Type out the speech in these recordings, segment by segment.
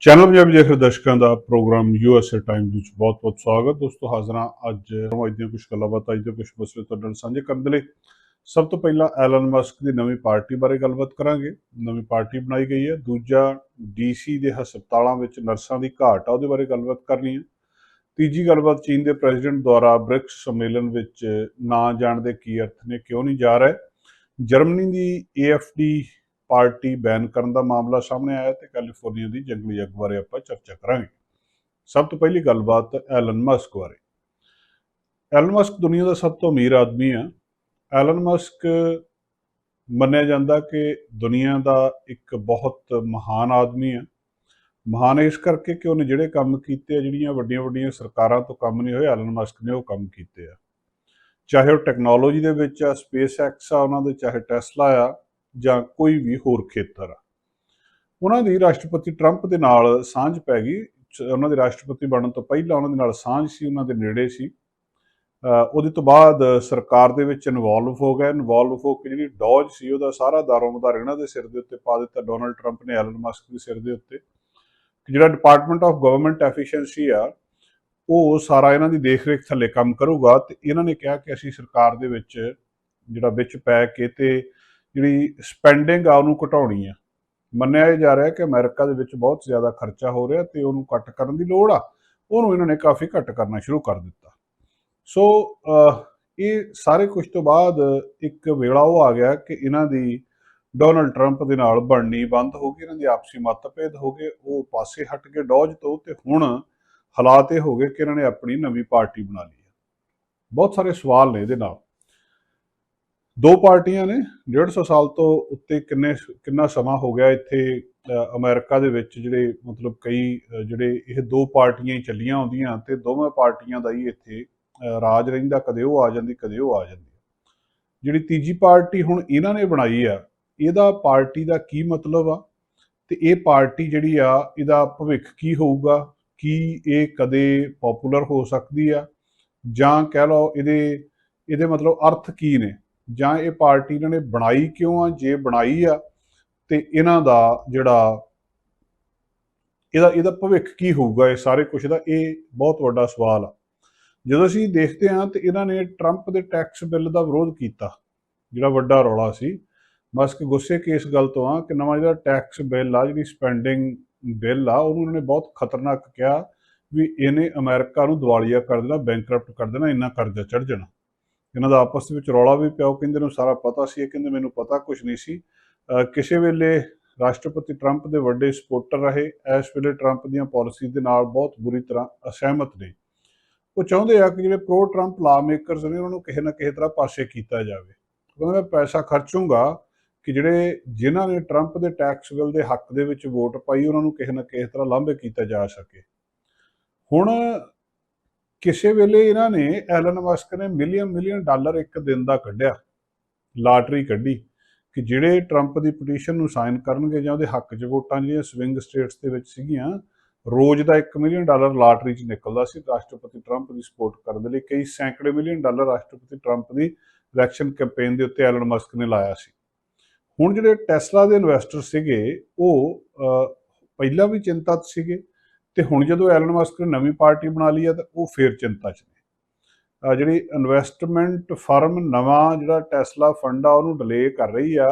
Channel Punjabi ਦੇਖ ਰਹੇ ਦਰਸ਼ਕਾਂ ਦਾ ਪ੍ਰੋਗਰਾਮ ਯੂਐਸਏ ਟਾਈਮ ਵਿੱਚ ਬਹੁਤ-ਬਹੁਤ ਸਵਾਗਤ। ਦੋਸਤੋ, ਹਾਜ਼ਰਾਂ ਅੱਜ ਅੱਜ ਦੀਆਂ ਕੁਝ ਗੱਲਾਂ ਬਾਤਾਂ ਅੱਜ ਦੇ ਕੁਝ ਮਸਲੇ ਤੁਹਾਡੇ ਨਾਲ ਸਾਂਝੇ ਕਰਨ ਦੇ ਲਈ। ਸਭ ਤੋਂ ਪਹਿਲਾਂ ਐਲਨ ਮਸਕ ਦੀ ਨਵੀਂ ਪਾਰਟੀ ਬਾਰੇ ਗੱਲਬਾਤ ਕਰਾਂਗੇ। ਨਵੀਂ ਪਾਰਟੀ ਬਣਾਈ ਗਈ ਹੈ। ਦੂਜਾ ਡੀਸੀ ਦੇ ਹਸਪਤਾਲਾਂ ਵਿੱਚ ਨਰਸਾਂ ਦੀ ਘਾਟ ਆ, ਉਹਦੇ ਬਾਰੇ ਗੱਲਬਾਤ ਕਰਨੀ ਹੈ। ਤੀਜੀ ਗੱਲਬਾਤ, ਚੀਨ ਦੇ ਪ੍ਰੈਜ਼ੀਡੈਂਟ ਦੁਆਰਾ ਬ੍ਰਿਕਸ ਸੰਮੇਲਨ ਵਿੱਚ ਨਾ ਜਾਣ ਦੇ ਕੀ ਅਰਥ ਨੇ, ਕਿਉਂ ਨਹੀਂ ਜਾ ਰਹੇ? ਜਰਮਨੀ ਦੀ ਏਐਫਡੀ ਪਾਰਟੀ ਬੈਨ ਕਰਨ ਦਾ ਮਾਮਲਾ ਸਾਹਮਣੇ ਆਇਆ ਤੇ ਕੈਲੀਫੋਰਨੀਆ ਦੀ ਜੰਗਲੀ ਅੱਗ ਬਾਰੇ ਆਪਾਂ ਚਰਚਾ ਕਰਾਂਗੇ। ਸਭ ਤੋਂ ਪਹਿਲੀ ਗੱਲਬਾਤ ਐਲਨ ਮਸਕ ਬਾਰੇ। ਐਲਨ ਮਸਕ ਦੁਨੀਆ ਦਾ ਸਭ ਤੋਂ ਅਮੀਰ ਆਦਮੀ ਆ। ਐਲਨ ਮਸਕ ਮੰਨਿਆ ਜਾਂਦਾ ਕਿ ਦੁਨੀਆ ਦਾ ਇੱਕ ਬਹੁਤ ਮਹਾਨ ਆਦਮੀ ਆ। ਮਹਾਨ ਇਸ ਕਰਕੇ ਕਿ ਉਹਨੇ ਜਿਹੜੇ ਕੰਮ ਕੀਤੇ ਆ, ਜਿਹੜੀਆਂ ਵੱਡੀਆਂ ਵੱਡੀਆਂ ਸਰਕਾਰਾਂ ਤੋਂ ਕੰਮ ਨਹੀਂ ਹੋਏ, ਐਲਨ ਮਸਕ ਨੇ ਉਹ ਕੰਮ ਕੀਤੇ ਆ। ਚਾਹੇ ਉਹ ਟੈਕਨੋਲੋਜੀ ਦੇ ਵਿੱਚ ਆ, ਸਪੇਸ ਐਕਸ ਆ, ਉਹਨਾਂ ਦੇ, ਚਾਹੇ ਟੈਸਲਾ ਆ ਜਾਂ ਕੋਈ ਵੀ ਹੋਰ ਖੇਤਰ ਉਹਨਾਂ ਦੀ ਰਾਸ਼ਟਰਪਤੀ ਟਰੰਪ ਦੇ ਨਾਲ ਸਾਂਝ ਪੈ ਗਈ। ਉਹਨਾਂ ਦੇ ਰਾਸ਼ਟਰਪਤੀ ਬਣਨ ਤੋਂ ਪਹਿਲਾਂ ਉਹਨਾਂ ਦੇ ਨਾਲ ਸਾਂਝ ਸੀ, ਉਹਨਾਂ ਦੇ ਨੇੜੇ ਸੀ। ਉਹਦੇ ਤੋਂ ਬਾਅਦ ਸਰਕਾਰ ਦੇ ਵਿੱਚ ਇਨਵੋਲਵ ਹੋ ਗਏ। ਇਨਵੋਲਵ ਹੋ ਕੇ ਜਿਹੜੀ ਡੌਜ ਸੀ, ਉਹਦਾ ਸਾਰਾ ਦਾਰੋਮਦਾਰ ਇਹਨਾਂ ਦੇ ਸਿਰ ਦੇ ਉੱਤੇ ਪਾ ਦਿੱਤਾ। ਡੋਨਲਡ ਟਰੰਪ ਨੇ, ਐਲਨ ਮਸਕ ਦੇ ਸਿਰ ਦੇ ਉੱਤੇ। ਕਿ ਜਿਹੜਾ ਡਿਪਾਰਟਮੈਂਟ ਆਫ ਗਵਰਨਮੈਂਟ ਐਫੀਸ਼ੀਐਂਸੀ ਆ, ਉਹ ਸਾਰਾ ਇਹਨਾਂ ਦੀ ਦੇਖਰੇਖ ਥੱਲੇ ਕੰਮ ਕਰੂਗਾ। ਤੇ ਇਹਨਾਂ ਨੇ ਕਿਹਾ ਕਿ ਅਸੀਂ ਸਰਕਾਰ ਦੇ ਵਿੱਚ ਜਿਹੜਾ ਵਿੱਚ ਪੈ ਕੇ ਤੇ ਜਿਹੜੀ ਸਪੈਂਡਿੰਗ ਆ ਉਹਨੂੰ ਘਟਾਉਣੀ ਆ। ਮੰਨਿਆ ਇਹ ਜਾ ਰਿਹਾ ਕਿ ਅਮਰੀਕਾ ਦੇ ਵਿੱਚ ਬਹੁਤ ਜ਼ਿਆਦਾ ਖਰਚਾ ਹੋ ਰਿਹਾ ਤੇ ਉਹਨੂੰ ਘੱਟ ਕਰਨ ਦੀ ਲੋੜ ਆ। ਉਹਨੂੰ ਇਹਨਾਂ ਨੇ ਕਾਫੀ ਘੱਟ ਕਰਨਾ ਸ਼ੁਰੂ ਕਰ ਦਿੱਤਾ। ਸੋ ਇਹ ਸਾਰੇ ਕੁਝ ਤੋਂ ਬਾਅਦ ਇੱਕ ਵੇਲਾ ਉਹ ਆ ਗਿਆ ਕਿ ਇਹਨਾਂ ਦੀ ਡੋਨਲਡ ਟਰੰਪ ਦੇ ਨਾਲ ਬਣਨੀ ਬੰਦ ਹੋ ਗਈ, ਇਹਨਾਂ ਦੀ ਆਪਸੀ ਮਤਭੇਦ ਹੋ ਗਏ, ਉਹ ਪਾਸੇ ਹਟ ਕੇ ਡੌਜ ਤੋਂ ਤੇ ਹੁਣ ਹਾਲਾਤ ਇਹ ਹੋ ਗਏ ਕਿ ਇਹਨਾਂ ਨੇ ਆਪਣੀ ਨਵੀਂ ਪਾਰਟੀ ਬਣਾ ਲਈ ਹੈ। ਬਹੁਤ ਸਾਰੇ ਸਵਾਲ ਨੇ ਇਹਦੇ ਨਾਲ। ਦੋ ਪਾਰਟੀਆਂ ਨੇ 150 ਸਾਲ ਤੋਂ ਉੱਤੇ ਕਿੰਨੇ ਕਿੰਨਾ ਸਮਾਂ ਹੋ ਗਿਆ ਇੱਥੇ ਅ, ਅਮਰੀਕਾ ਦੇ ਵਿੱਚ ਜਿਹੜੇ ਮਤਲਬ ਕਈ ਜਿਹੜੇ ਇਹ ਦੋ ਪਾਰਟੀਆਂ ਹੀ ਚੱਲੀਆਂ ਆਉਂਦੀਆਂ ਤੇ ਦੋਵੇਂ ਪਾਰਟੀਆਂ ਦਾ ਹੀ ਇੱਥੇ ਰਾਜ ਰਹਿੰਦਾ ਕਦੇ ਉਹ ਆ ਜਾਂਦੀ ਕਦੇ ਉਹ ਆ ਜਾਂਦੀ। ਜਿਹੜੀ ਤੀਜੀ ਪਾਰਟੀ ਹੁਣ ਇਹਨਾਂ ਨੇ ਬਣਾਈ ਆ ਇਹਦਾ ਪਾਰਟੀ ਦਾ ਕੀ ਮਤਲਬ ਆ? ਤੇ ਇਹ ਪਾਰਟੀ ਜਿਹੜੀ ਆ ਇਹਦਾ ਭਵਿੱਖ ਕੀ ਹੋਊਗਾ? ਕੀ ਇਹ ਕਦੇ ਪਪੂਲਰ ਹੋ ਸਕਦੀ ਆ? ਜਾਂ ਕਹਿ ਲਓ ਇਹਦੇ ਇਹਦੇ ਮਤਲਬ ਅਰਥ ਕੀ ਨੇ? ਜਾਂ ਇਹ ਪਾਰਟੀ ਇਹਨਾਂ ਨੇ ਬਣਾਈ ਕਿਉਂ ਆ, ਜੇ ਬਣਾਈ ਆ, ਤੇ ਇਹਨਾਂ ਦਾ ਜਿਹੜਾ ਇਹਦਾ ਇਹਦਾ ਭਵਿੱਖ ਕੀ ਹੋਊਗਾ, ਇਹ ਸਾਰੇ ਕੁਝ ਦਾ, ਇਹ ਬਹੁਤ ਵੱਡਾ ਸਵਾਲ ਆ। ਜਦੋਂ ਅਸੀਂ ਦੇਖਦੇ ਹਾਂ ਤੇ ਇਹਨਾਂ ਨੇ ਟਰੰਪ ਦੇ ਟੈਕਸ ਬਿੱਲ ਦਾ ਵਿਰੋਧ ਕੀਤਾ, ਜਿਹੜਾ ਵੱਡਾ ਰੌਲਾ ਸੀ, ਮਸਕ ਗੁੱਸੇ ਕਿ ਇਸ ਗੱਲ ਤੋਂ ਆ ਕਿ ਨਵਾਂ ਜਿਹੜਾ ਟੈਕਸ ਬਿੱਲ ਆ, ਜਿਹੜੀ ਸਪੈਂਡਿੰਗ ਬਿੱਲ ਆ, ਉਹਨੂੰ ਇਹਨਾਂ ਨੇ ਬਹੁਤ ਖਤਰਨਾਕ ਕਿਹਾ ਵੀ ਇਹਨੇ ਅਮਰੀਕਾ ਨੂੰ ਦਿਵਾਲੀਆ ਕਰ ਦੇਣਾ ਬੈਂਕਰਪਟ ਕਰ ਦੇਣਾ, ਇੰਨਾ ਕਰਜ਼ਾ ਚੜ ਜਾਣਾ। ਇਹਨਾਂ ਦਾ ਆਪਸ ਵਿੱਚ ਰੌਲਾ ਵੀ ਪਿਆ, ਉਹ ਕਹਿੰਦੇ ਨੂੰ ਸਾਰਾ ਪਤਾ ਸੀ, ਇਹ ਕਹਿੰਦੇ ਮੈਨੂੰ ਪਤਾ ਕੁਝ ਨਹੀਂ ਸੀ। ਕਿਸੇ ਵੇਲੇ ਰਾਸ਼ਟਰਪਤੀ ਟਰੰਪ ਦੇ ਵੱਡੇ ਸਪੋਰਟਰ ਰਹੇ, ਇਸ ਵੇਲੇ ਟਰੰਪ ਦੀਆਂ ਪਾਲਿਸੀ ਦੇ ਨਾਲ ਬਹੁਤ ਬੁਰੀ ਤਰ੍ਹਾਂ ਅਸਹਿਮਤ ਨੇ। ਉਹ ਚਾਹੁੰਦੇ ਆ ਕਿ ਜਿਹੜੇ ਪ੍ਰੋ ਟਰੰਪ ਲਾ ਮੇਕਰਸ ਨੇ, ਉਹਨਾਂ ਨੂੰ ਕਿਸੇ ਨਾ ਕਿਸੇ ਤਰ੍ਹਾਂ ਪਾਸੇ ਕੀਤਾ ਜਾਵੇ। ਕਹਿੰਦਾ, ਮੈਂ ਪੈਸਾ ਖਰਚੂੰਗਾ ਕਿ ਜਿਹੜੇ ਜਿਨ੍ਹਾਂ ਨੇ ਟਰੰਪ ਦੇ ਟੈਕਸ ਬਿੱਲ ਦੇ ਹੱਕ ਦੇ ਵਿੱਚ ਵੋਟ ਪਾਈ, ਉਹਨਾਂ ਨੂੰ ਕਿਸੇ ਨਾ ਕਿਸੇ ਤਰ੍ਹਾਂ ਲਾਂਭੇ ਕੀਤਾ ਜਾ ਸਕੇ। ਹੁਣ ਕਿਸੇ ਵੇਲੇ ਇਹਨਾਂ ਨੇ ਐਲਨ ਮਸਕ ਨੇ ਮਿਲੀਅਨ ਮਿਲੀਅਨ ਡਾਲਰ ਇੱਕ ਦਿਨ ਦਾ ਕੱਢਿਆ, ਲਾਟਰੀ ਕੱਢੀ ਕਿ ਜਿਹੜੇ ਟਰੰਪ ਦੀ ਪਟੀਸ਼ਨ ਨੂੰ ਸਾਈਨ ਕਰਨਗੇ ਜਾਂ ਉਹਦੇ ਹੱਕ 'ਚ ਵੋਟਾਂ ਜਿਹੜੀਆਂ ਸਵਿੰਗ ਸਟੇਟਸ ਦੇ ਵਿੱਚ ਸੀਗੀਆਂ, ਰੋਜ਼ ਦਾ 1 ਮਿਲੀਅਨ ਡਾਲਰ ਲਾਟਰੀ 'ਚ ਨਿਕਲਦਾ ਸੀ। ਰਾਸ਼ਟਰਪਤੀ ਟਰੰਪ ਦੀ ਸਪੋਰਟ ਕਰਨ ਦੇ ਲਈ ਕਈ ਸੈਂਕੜੇ ਮਿਲੀਅਨ ਡਾਲਰ ਰਾਸ਼ਟਰਪਤੀ ਟਰੰਪ ਦੀ ਇਲੈਕਸ਼ਨ ਕੈਂਪੇਨ ਦੇ ਉੱਤੇ ਐਲਨ ਮਸਕ ਨੇ ਲਾਇਆ ਸੀ। ਹੁਣ ਜਿਹੜੇ ਟੈਸਲਾ ਦੇ ਇਨਵੈਸਟਰ ਸੀਗੇ, ਉਹ ਪਹਿਲਾਂ ਵੀ ਚਿੰਤਤ ਸੀਗੇ ਤੇ ਹੁਣ ਜਦੋਂ ਐਲਨ ਮਸਕ ਨੇ ਨਵੀਂ ਪਾਰਟੀ ਬਣਾ ਲਈ ਆ, ਤਾਂ ਉਹ ਫੇਰ ਚਿੰਤਾ 'ਚ ਨੇ। ਜਿਹੜੀ ਇਨਵੈਸਟਮੈਂਟ ਫਰਮ ਨਵਾਂ ਜਿਹੜਾ ਟੈਸਲਾ ਫੰਡ ਆ, ਉਹਨੂੰ ਡਿਲੇ ਕਰ ਰਹੀ ਆ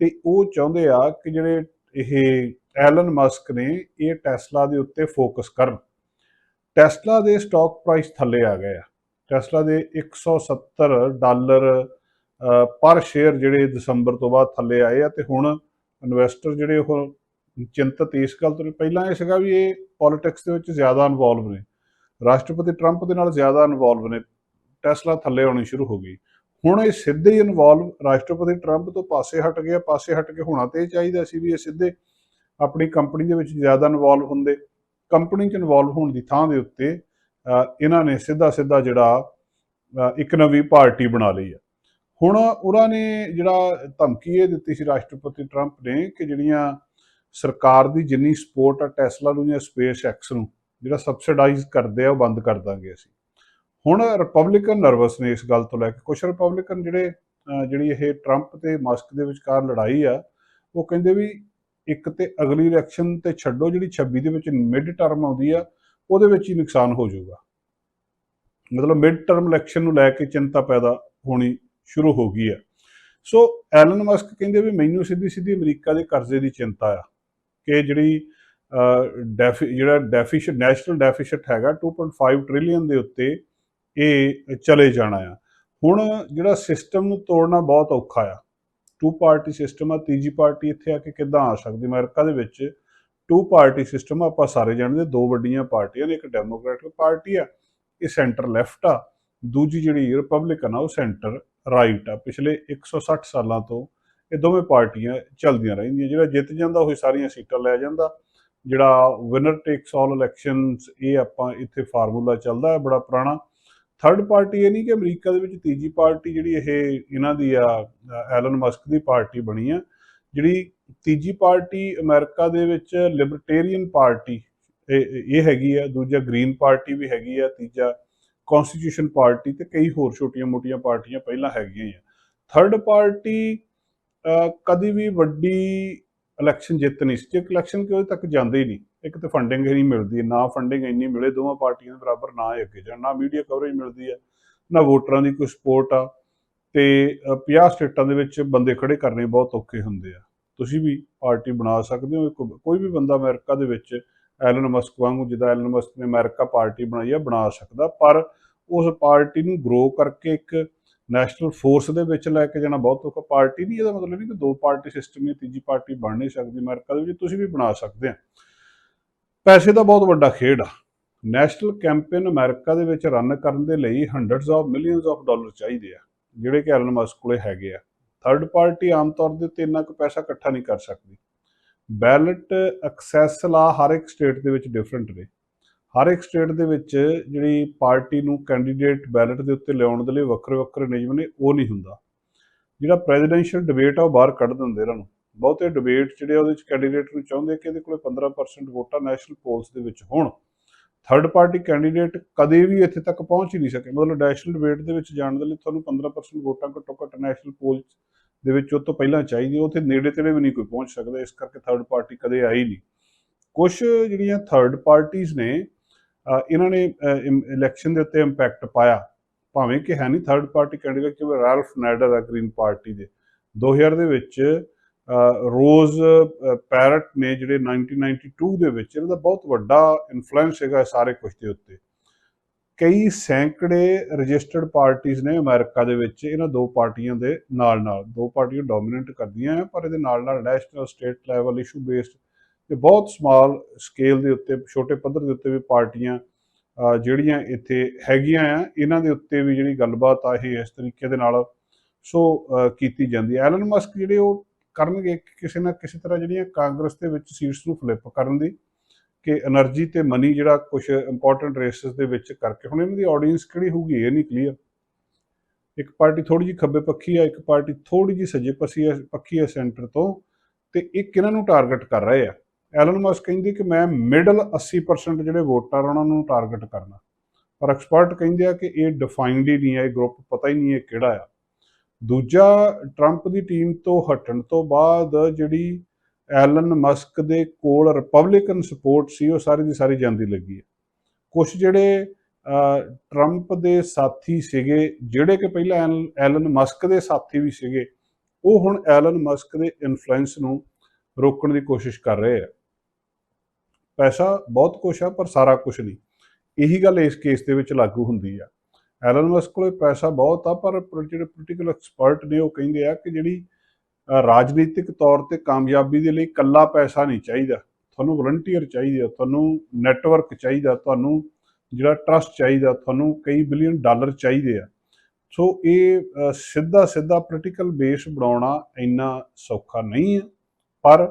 ਤੇ ਉਹ ਚਾਹੁੰਦੇ ਆ ਕਿ ਜਿਹੜੇ ਇਹ ਐਲਨ ਮਸਕ ਨੇ, ਇਹ ਟੈਸਲਾ ਦੇ ਉੱਤੇ ਫੋਕਸ ਕਰਨ। ਟੈਸਲਾ ਦੇ ਸਟਾਕ ਪ੍ਰਾਈਸ ਥੱਲੇ ਆ ਗਏ ਆ। ਟੈਸਲਾ ਦੇ 170 ਡਾਲਰ ਪਰ ਸ਼ੇਅਰ ਜਿਹੜੇ ਦਸੰਬਰ ਤੋਂ ਬਾਅਦ ਥੱਲੇ ਆਏ ਆ ਤੇ ਹੁਣ ਇਨਵੈਸਟਰ ਜਿਹੜੇ ਉਹ ਚਿੰਤਤ ਇਸ ਗੱਲ ਤੋਂ ਪਹਿਲਾਂ ਇਹ ਸੀਗਾ ਵੀ ਇਹ ਪੋਲਿਟਿਕਸ ਦੇ ਵਿੱਚ ਜ਼ਿਆਦਾ ਇਨਵੋਲਵ ਨੇ। ਰਾਸ਼ਟਰਪਤੀ ਟਰੰਪ ਦੇ ਨਾਲ ਜ਼ਿਆਦਾ ਇਨਵੋਲਵ ਨੇ। ਟੈਸਲਾ ਥੱਲੇ ਆਉਣੀ ਸ਼ੁਰੂ ਹੋ ਗਈ। ਹੁਣ ਇਹ ਸਿੱਧੇ ਹੀ ਇਨਵੋਲਵ ਰਾਸ਼ਟਰਪਤੀ ਟਰੰਪ ਤੋਂ ਪਾਸੇ ਹਟ ਗਿਆ ਪਾਸੇ ਹਟ ਕੇ ਹੋਣਾ ਤੇ ਇਹ ਚਾਹੀਦਾ ਸੀ ਵੀ ਇਹ ਸਿੱਧੇ ਆਪਣੀ ਕੰਪਨੀ ਦੇ ਵਿੱਚ ਜ਼ਿਆਦਾ ਇਨਵੋਲਵ ਹੁੰਦੇ। ਕੰਪਨੀ 'ਚ ਇਨਵੋਲਵ ਹੋਣ ਦੀ ਥਾਂ ਦੇ ਉੱਤੇ ਇਹਨਾਂ ਨੇ ਸਿੱਧਾ ਸਿੱਧਾ ਜਿਹੜਾ ਇੱਕ ਨਵੀਂ ਪਾਰਟੀ ਬਣਾ ਲਈ ਆ। ਹੁਣ ਉਹਨਾਂ ਨੇ ਜਿਹੜਾ ਧਮਕੀ ਇਹ ਦਿੱਤੀ ਸੀ ਰਾਸ਼ਟਰਪਤੀ ਟਰੰਪ ਨੇ ਕਿ ਜਿਹੜੀਆਂ ਸਰਕਾਰ ਦੀ ਜਿੰਨੀ ਸਪੋਰਟ ਆ ਟੈਸਲਾ ਨੂੰ ਜਾਂ ਸਪੇਸ ਐਕਸ ਨੂੰ, ਜਿਹੜਾ ਸਬਸਿਡਾਈਜ਼ ਕਰਦੇ ਆ, ਉਹ ਬੰਦ ਕਰ ਦਾਂਗੇ ਅਸੀਂ। ਹੁਣ ਰਿਪਬਲਿਕਨ ਨਰਵਸ ਨੇ ਇਸ ਗੱਲ ਤੋਂ ਲੈ ਕੇ। ਕੁਝ ਰਿਪਬਲਿਕਨ ਜਿਹੜੇ ਜਿਹੜੀ ਇਹ ਟਰੰਪ ਤੇ ਮਸਕ ਦੇ ਵਿਚਕਾਰ ਲੜਾਈ ਆ, ਉਹ ਕਹਿੰਦੇ ਵੀ ਇੱਕ ਤੇ ਅਗਲੀ ਇਲੈਕਸ਼ਨ ਤੇ ਛੱਡੋ, ਜਿਹੜੀ 26 ਦੇ ਵਿੱਚ ਮਿਡ ਟਰਮ ਆਉਂਦੀ ਆ, ਉਹਦੇ ਵਿੱਚ ਹੀ ਨੁਕਸਾਨ ਹੋ ਜਾਊਗਾ। ਮਤਲਬ ਮਿਡ ਟਰਮ ਇਲੈਕਸ਼ਨ ਨੂੰ ਲੈ ਕੇ ਚਿੰਤਾ ਪੈਦਾ ਹੋਣੀ ਸ਼ੁਰੂ ਹੋ ਗਈ ਹੈ ਸੋ ਐਲਨ ਮਸਕ ਕਹਿੰਦੇ ਵੀ ਮੈਨੂੰ ਸਿੱਧੀ ਸਿੱਧੀ ਅਮਰੀਕਾ ਦੇ ਕਰਜ਼ੇ ਦੀ ਚਿੰਤਾ ਆ। ਕਿ ਜਿਹੜੀ ਡੈਫੀ, ਜਿਹੜਾ ਡੈਫੀਸ਼ੀਟ ਨੈਸ਼ਨਲ ਡੈਫੀਸ਼ੀਟ ਹੈਗਾ 2.5 ਟ੍ਰਿਲੀਅਨ ਦੇ ਉੱਤੇ ਇਹ ਚਲੇ ਜਾਣਾ ਆ। ਹੁਣ ਜਿਹੜਾ ਸਿਸਟਮ ਨੂੰ ਤੋੜਨਾ ਬਹੁਤ ਔਖਾ ਆ। ਟੂ ਪਾਰਟੀ ਸਿਸਟਮ ਆ, ਤੀਜੀ ਪਾਰਟੀ ਇੱਥੇ ਆ ਕੇ ਕਿੱਦਾਂ ਆ ਸਕਦੀ? ਅਮਰੀਕਾ ਦੇ ਵਿੱਚ ਟੂ ਪਾਰਟੀ ਸਿਸਟਮ ਆਪਾਂ ਸਾਰੇ ਜਾਣਦੇ ਦੋ ਵੱਡੀਆਂ ਪਾਰਟੀਆਂ ਨੇ, ਇੱਕ ਡੈਮੋਕ੍ਰੈਟਿਕ ਪਾਰਟੀ ਆ, ਇਹ ਸੈਂਟਰ ਲੈਫਟ ਆ, ਦੂਜੀ ਜਿਹੜੀ ਰਿਪਬਲਿਕਨ ਆ, ਉਹ ਸੈਂਟਰ ਰਾਈਟ ਆ। ਪਿਛਲੇ 160 ਸਾਲਾਂ ਤੋਂ ਇਹ ਦੋਵੇਂ ਪਾਰਟੀਆਂ ਚੱਲਦੀਆਂ ਰਹਿੰਦੀਆਂ, ਜਿਹੜਾ ਜਿੱਤ ਜਾਂਦਾ ਉਹ ਸਾਰੀਆਂ ਸੀਟਾਂ ਲੈ ਜਾਂਦਾ। ਜਿਹੜਾ ਵਿਨਰ ਟੇਕਸ ਆਲ ਇਲੈਕਸ਼ਨਸ ਇਹ ਆਪਾਂ ਇੱਥੇ ਫਾਰਮੂਲਾ ਚੱਲਦਾ ਹੈ ਬੜਾ ਪੁਰਾਣਾ। ਥਰਡ ਪਾਰਟੀ ਇਹ ਨਹੀਂ ਕਿ ਅਮਰੀਕਾ ਦੇ ਵਿੱਚ ਤੀਜੀ ਪਾਰਟੀ ਜਿਹੜੀ ਇਹ ਇਹਨਾਂ ਦੀ ਆ ਐਲਨ ਮਸਕ ਦੀ ਪਾਰਟੀ ਬਣੀ ਆ, ਜਿਹੜੀ ਤੀਜੀ ਪਾਰਟੀ ਅਮਰੀਕਾ ਦੇ ਵਿੱਚ ਲਿਬਰਟੇਰੀਅਨ ਪਾਰਟੀ ਇਹ ਹੈਗੀ ਆ, ਦੂਜਾ ਗ੍ਰੀਨ ਪਾਰਟੀ ਵੀ ਹੈਗੀ ਆ, ਤੀਜਾ ਕਨਸਟੀਟਿਊਸ਼ਨ ਪਾਰਟੀ ਤੇ ਕਈ ਹੋਰ ਛੋਟੀਆਂ-ਮੋਟੀਆਂ ਪਾਰਟੀਆਂ ਪਹਿਲਾਂ ਹੈਗੀਆਂ ਆ। ਥਰਡ ਪਾਰਟੀ ਕਦੀ ਵੀ ਵੱਡੀ ਇਲੈਕਸ਼ਨ ਜਿੱਤ ਨਹੀਂ ਸੀ। ਜੇ ਇਲੈਕਸ਼ਨ ਕਿ ਉਹਦੇ ਤੱਕ ਜਾਂਦੇ ਹੀ ਨਹੀਂ। ਇੱਕ ਤਾਂ ਫੰਡਿੰਗ ਹੀ ਨਹੀਂ ਮਿਲਦੀ ਨਾ ਫੰਡਿੰਗ ਇੰਨੀ ਮਿਲੇ ਦੋਵਾਂ ਪਾਰਟੀਆਂ ਦੇ ਬਰਾਬਰ ਨਾ ਹੀ ਅੱਗੇ ਜਾਣ ਨਾ ਮੀਡੀਆ ਕਵਰੇਜ ਮਿਲਦੀ ਹੈ ਨਾ ਵੋਟਰਾਂ ਦੀ ਕੋਈ ਸਪੋਰਟ ਆ। ਤੇ ਅਹ, 50 ਸਟੇਟਾਂ ਦੇ ਵਿੱਚ ਬੰਦੇ ਖੜੇ ਕਰਨੇ ਬਹੁਤ ਔਖੇ ਹੁੰਦੇ ਆ। ਤੁਸੀਂ ਵੀ ਪਾਰਟੀ ਬਣਾ ਸਕਦੇ ਹੋ ਇੱਕ- ਕੋਈ ਵੀ ਬੰਦਾ ਅਮਰੀਕਾ ਦੇ ਵਿੱਚ ਐਲਨ ਮਸਕ ਵਾਂਗੂ ਜਿੱਦਾਂ ਐਲਨ ਮਸਕ ਨੇ ਅਮਰੀਕਾ ਪਾਰਟੀ ਬਣਾਈ ਆ ਬਣਾ ਸਕਦਾ। ਪਰ ਉਸ ਪਾਰਟੀ ਨੂੰ ਗਰੋ ਕਰਕੇ ਇੱਕ ਨੈਸ਼ਨਲ ਫੋਰਸ ਦੇ ਵਿੱਚ ਲੈ ਕੇ ਜਾਣਾ ਬਹੁਤ ਔਖਾ। ਪਾਰਟੀ ਨਹੀਂ ਇਹਦਾ ਮਤਲਬ ਨਹੀਂ ਕਿ ਦੋ ਪਾਰਟੀ ਸਿਸਟਮ ਹੀ, ਤੀਜੀ ਪਾਰਟੀ ਬਣ ਨਹੀਂ ਸਕਦੀ। ਅਮਰੀਕਾ ਦੇ ਵਿੱਚ ਤੁਸੀਂ ਵੀ ਬਣਾ ਸਕਦੇ ਆ। ਪੈਸੇ ਦਾ ਬਹੁਤ ਵੱਡਾ ਖੇਡ ਆ। ਨੈਸ਼ਨਲ ਕੈਂਪੇਨ ਅਮਰੀਕਾ ਦੇ ਵਿੱਚ ਰਨ ਕਰਨ ਦੇ ਲਈ hundreds of millions of dollar ਚਾਹੀਦੇ ਆ, ਜਿਹੜੇ ਕਿ ਐਲਨ ਮਸਕ ਕੋਲੇ ਹੈਗੇ ਆ। ਥਰਡ ਪਾਰਟੀ ਆਮ ਤੌਰ ਦੇ ਉੱਤੇ ਇੰਨਾ ਕੁ ਪੈਸਾ ਇਕੱਠਾ ਨਹੀਂ ਕਰ ਸਕਦੀ। ਬੈਲਟ ਐਕਸੈਸ ਲਾ ਹਰ ਇੱਕ ਸਟੇਟ ਦੇ ਵਿੱਚ ਡਿਫਰੈਂਟ ਨੇ। ਹਰ ਇੱਕ ਸਟੇਟ ਦੇ ਵਿੱਚ ਜਿਹੜੀ ਪਾਰਟੀ ਨੂੰ ਕੈਂਡੀਡੇਟ ਬੈਲਟ ਦੇ ਉੱਤੇ ਲਿਆਉਣ ਦੇ ਲਈ ਵੱਖਰੇ ਵੱਖਰੇ ਨਿਯਮ ਨੇ, ਉਹ ਨਹੀਂ ਹੁੰਦਾ। ਜਿਹੜਾ ਪ੍ਰੈਜ਼ੀਡੈਂਸ਼ੀਅਲ ਡਿਬੇਟ ਆ, ਉਹ ਬਾਹਰ ਕੱਢ ਦਿੰਦੇ ਇਹਨਾਂ ਨੂੰ। ਬਹੁਤੇ ਡਿਬੇਟ ਜਿਹੜੇ ਉਹਦੇ ਵਿੱਚ ਕੈਂਡੀਡੇਟ ਨੂੰ ਚਾਹੁੰਦੇ ਕਿ ਇਹਦੇ ਕੋਲੇ 15% ਵੋਟਾਂ ਨੈਸ਼ਨਲ ਪੋਲਸ ਦੇ ਵਿੱਚ ਹੋਣ। ਥਰਡ ਪਾਰਟੀ ਕੈਂਡੀਡੇਟ ਕਦੇ ਵੀ ਇੱਥੇ ਤੱਕ ਪਹੁੰਚ ਹੀ ਨਹੀਂ ਸਕੇ। ਮਤਲਬ ਨੈਸ਼ਨਲ ਡਿਬੇਟ ਦੇ ਵਿੱਚ ਜਾਣ ਦੇ ਲਈ ਤੁਹਾਨੂੰ 15% ਵੋਟਾਂ ਘੱਟੋ ਘੱਟ ਨੈਸ਼ਨਲ ਪੋਲ ਦੇ ਵਿੱਚ ਉਹ ਤੋਂ ਪਹਿਲਾਂ ਚਾਹੀਦੀ ਉਹ ਤੇ ਨੇੜੇ ਤੇੜੇ ਵੀ ਨਹੀਂ ਕੋਈ ਪਹੁੰਚ ਸਕਦਾ। ਇਸ ਕਰਕੇ ਥਰਡ ਪਾਰਟੀ ਕਦੇ ਆਈ ਨਹੀਂ। ਕੁਝ ਜਿਹੜੀਆਂ ਥਰਡ ਪਾਰਟੀਆਂ ਨੇ ਇਹਨਾਂ ਨੇ ਇਲੈਕਸ਼ਨ ਦੇ ਉੱਤੇ ਇੰਪੈਕਟ ਪਾਇਆ। ਭਾਵੇਂ ਕਿ ਹੈ ਨਹੀਂ ਥਰਡ ਪਾਰਟੀ ਕੈਂਡੀਡੇਟ ਜਿਵੇਂ ਰਾਲਫ ਨੈਡਰ ਆ ਗ੍ਰੀਨ ਪਾਰਟੀ ਦੇ। 2000 ਦੇ ਵਿੱਚ ਰੋਜ਼ ਪੈਰਟ ਨੇ ਜਿਹੜੇ 1992 ਦੇ ਵਿੱਚ, ਇਹਨਾਂ ਦਾ ਬਹੁਤ ਵੱਡਾ ਇਨਫਲੂਐਂਸ ਹੈਗਾ ਸਾਰੇ ਕੁਝ ਦੇ ਉੱਤੇ। ਕਈ ਸੈਂਕੜੇ ਰਜਿਸਟਰਡ ਪਾਰਟੀਆਂ ਨੇ ਅਮਰੀਕਾ ਦੇ ਵਿੱਚ, ਇਹਨਾਂ ਦੋ ਪਾਰਟੀਆਂ ਦੇ ਨਾਲ ਨਾਲ ਦੋ ਪਾਰਟੀਆਂ ਡੋਮੀਨੈਂਟ ਕਰਦੀਆਂ ਆ, ਪਰ ਇਹਦੇ ਨਾਲ ਨਾਲ national state level issue based ਤੇ ਬਹੁਤ ਸਮਾਲ ਸਕੇਲ ਦੇ ਉੱਤੇ, ਛੋਟੇ ਪੱਧਰ ਦੇ ਉੱਤੇ ਵੀ ਪਾਰਟੀਆਂ ਜਿਹੜੀਆਂ ਇੱਥੇ ਹੈਗੀਆਂ ਆ, ਇਹਨਾਂ ਦੇ ਉੱਤੇ ਵੀ ਜਿਹੜੀ ਗੱਲਬਾਤ ਆ ਇਹ ਇਸ ਤਰੀਕੇ ਦੇ ਨਾਲ ਸੋ ਕੀਤੀ ਜਾਂਦੀ ਹੈ। ਐਲਨ ਮਸਕ ਜਿਹੜੇ ਉਹ ਕਰਨਗੇ ਕਿਸੇ ਨਾ ਕਿਸੇ ਤਰ੍ਹਾਂ ਜਿਹੜੀਆਂ ਕਾਂਗਰਸ ਦੇ ਵਿੱਚ ਸੀਟਸ ਨੂੰ ਫਲਿੱਪ ਕਰਨ ਦੀ, ਕਿ એનર્ਜੀ ਤੇ ਮਨੀ ਜਿਹੜਾ ਕੁਝ ਇੰਪੋਰਟੈਂਟ ਰੇਸਸ ਦੇ ਵਿੱਚ ਕਰਕੇ, ਹੁਣ ਇਹਨਾਂ ਦੀ ਆਡੀਅנס ਕਿਹੜੀ ਹੋਊਗੀ ਇਹ ਨਹੀਂ ਕਲੀਅਰ ਇੱਕ ਪਾਰਟੀ ਥੋੜੀ ਜੀ ਖੱਬੇ ਪੱਖੀ ਆ, ਇੱਕ ਪਾਰਟੀ ਥੋੜੀ ਜੀ ਸੱਜੇ ਪੱਖੀ ਆ ਪੱਖੀ ਆ ਸੈਂਟਰ ਤੋਂ, ਤੇ ਇਹ ਕਿਹਨਾਂ ਨੂੰ ਟਾਰਗੇਟ ਕਰ ਰਹੇ ਆ। ਐਲਨ ਮਸਕ ਕਹਿੰਦੀ ਕਿ ਮੈਂ ਮਿਡਲ 80% ਜਿਹੜੇ ਵੋਟਰ ਉਹਨਾਂ ਨੂੰ ਟਾਰਗੇਟ ਕਰਨਾ। ਪਰ ਐਕਸਪਰਟ ਕਹਿੰਦੇ ਆ ਕਿ ਇਹ ਡਿਫਾਈਨਡ ਹੀ ਨਹੀਂ ਹੈ, ਇਹ ਗਰੁੱਪ ਪਤਾ ਹੀ ਨਹੀਂ ਇਹ ਕਿਹੜਾ ਆ। ਦੂਜਾ ਟਰੰਪ ਦੀ ਟੀਮ ਤੋਂ ਹਟਣ ਤੋਂ ਬਾਅਦ ਜਿਹੜੀ ਐਲਨ ਮਸਕ ਦੇ ਕੋਲ ਰਿਪਬਲਿਕਨ ਸਪੋਰਟ ਸੀ, ਉਹ ਸਾਰੀ ਦੀ ਸਾਰੀ ਜਾਂਦੀ ਲੱਗੀ ਹੈ। ਕੁਝ ਜਿਹੜੇ ਟਰੰਪ ਦੇ ਸਾਥੀ ਸੀਗੇ, ਜਿਹੜੇ ਕਿ ਪਹਿਲਾਂ ਐਲ- ਐਲਨ ਮਸਕ ਦੇ ਸਾਥੀ ਵੀ ਸੀਗੇ, ਉਹ ਹੁਣ ਐਲਨ ਮਸਕ ਦੇ ਇਨਫਲੂਐਂਸ ਨੂੰ ਰੋਕਣ ਦੀ ਕੋਸ਼ਿਸ਼ ਕਰ ਰਹੇ ਆ। ਪੈਸਾ ਬਹੁਤ ਕੁਛ ਆ, ਪਰ ਸਾਰਾ ਕੁਝ ਨਹੀਂ। ਇਹੀ ਗੱਲ ਇਸ ਕੇਸ ਦੇ ਵਿੱਚ ਲਾਗੂ ਹੁੰਦੀ ਆ। ਐਲਨ ਮਸਕ ਕੋਲੇ ਪੈਸਾ ਬਹੁਤ ਆ, ਪਰ ਜਿਹੜੇ ਪੋਲੀਟੀਕਲ ਐਕਸਪਰਟ ਨੇ, ਉਹ ਕਹਿੰਦੇ ਆ ਕਿ ਜਿਹੜੀ ਰਾਜਨੀਤਿਕ ਤੌਰ ਤੇ ਕਾਮਯਾਬੀ ਦੇ ਲਈ ਕੱਲਾ ਪੈਸਾ ਨਹੀਂ ਚਾਹੀਦਾ। ਤੁਹਾਨੂੰ ਵਲੰਟੀਅਰ ਚਾਹੀਦੇ ਆ, ਤੁਹਾਨੂੰ ਨੈਟਵਰਕ ਚਾਹੀਦਾ, ਤੁਹਾਨੂੰ ਜਿਹੜਾ ਟਰਸਟ ਚਾਹੀਦਾ, ਤੁਹਾਨੂੰ ਕਈ ਬਿਲੀਅਨ ਡਾਲਰ ਚਾਹੀਦੇ ਆ। ਸੋ ਇਹ ਸਿੱਧਾ ਸਿੱਧਾ ਪੋਲੀਟੀਕਲ ਬੇਸ ਬਣਾਉਣਾ ਇੰਨਾ ਸੌਖਾ ਨਹੀਂ ਹੈ ਪਰ